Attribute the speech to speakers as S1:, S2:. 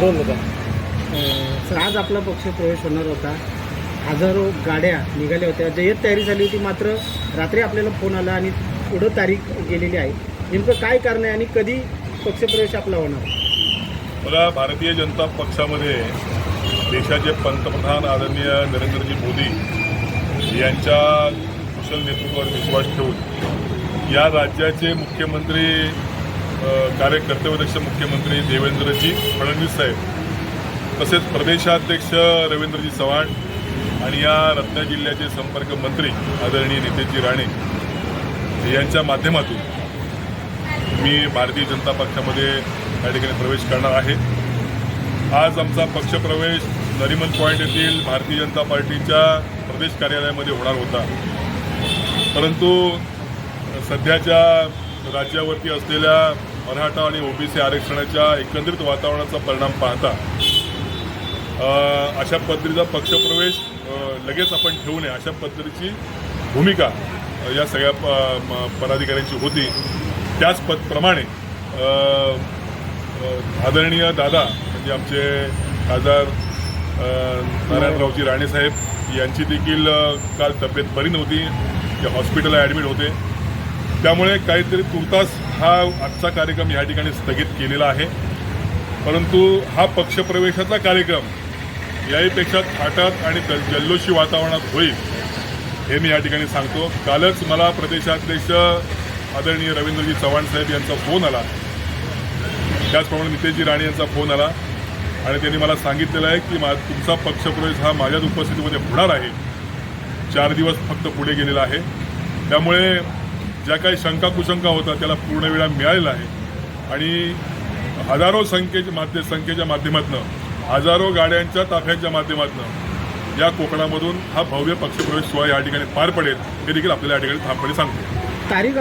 S1: Role होता
S2: तर आज आपला पक्ष प्रवेश होणार होता. हजारो गाड्या निघाल्या होत्या. जय्यत तयारी झाली होती मात्र रात्री आपल्याला फोन आला आणि पुढं तारीख गेलेली आहे. नेमकं काय कारण आहे आणि कधी पक्षप्रवेश आपला होणार?
S3: बघा भारतीय जनता पक्षामध्ये देशाचे पंतप्रधान आदरणीय नरेंद्रजी मोदी यांच्या कुशल नेतृत्वावर विश्वास ठेवून या राज्याचे मुख्यमंत्री अ, मुख्यमंत्री देवेंद्रजी फडणवीस साहेब तसेच प्रदेशाध्यक्ष रवींद्रजी चव्हाण आणि या रत्ना जिल्ह्याचे संपर्क मंत्री आदरणीय नितेशजी राणे यांच्या माध्यमातून मी भारतीय जनता पक्षामध्ये या ठिकाणी प्रवेश करणार आहे. आज आमचा पक्षप्रवेश नरिमन पॉईंट येथील भारतीय जनता पार्टीच्या प्रदेश कार्यालयामध्ये होणार होता. परंतु सध्याच्या राज्यावरती असलेल्या मराठा आणि ओबीसी आरक्षणाच्या एकंदरीत वातावरणाचा परिणाम पाहता अशा पद्धतीचा पक्षप्रवेश लगेच आपण ठेवू नये अशा पद्धतीची भूमिका या सगळ्या प- पदाधिकाऱ्यांची होती. त्याच पदप्रमाणे आदरणीय दादा म्हणजे आमचे खासदार नारायणरावजी राणेसाहेब यांची देखील काल तब्येत बरी नव्हती. ते हॉस्पिटलला ॲडमिट होते. त्यामुळे काहीतरी तुर्तास हा आजचा कार्यक्रम या ठिकाणी स्थगित केलेला आहे. परंतु हा पक्षप्रवेशाचा कार्यक्रम याहीपेक्षा थाटात आणि जल्लोषी वातावरणात होईल हे मी या ठिकाणी सांगतो. कालच मला प्रदेशाध्यक्ष आदरणीय रवींद्रजी चव्हाण साहेब यांचा फोन आला. त्याचप्रमाणे नितेशजी राणे यांचा फोन आला. आणि त्यांनी मला सांगितलेलं आहे की मा तुमचा पक्षप्रवेश हा माझ्याच उपस्थितीमध्ये होणार आहे. चार दिवस फक्त पुढे गेलेला आहे. त्यामुळे ज्या काही शंका कुशंका होता त्याला पूर्ण वेळा मिळालेला आहे. आणि हजारो संख्येच्या माध्य संख्येच्या माध्यमातून हजारो गाड्यांच्या ताफ्यांच्या माध्यमातून या कोकणामधून हा भव्य पक्षप्रवेश सोहळा या ठिकाणी पार पडेल हे देखील आपल्याला या ठिकाणी ठामपणे सांगतो.
S2: तारीख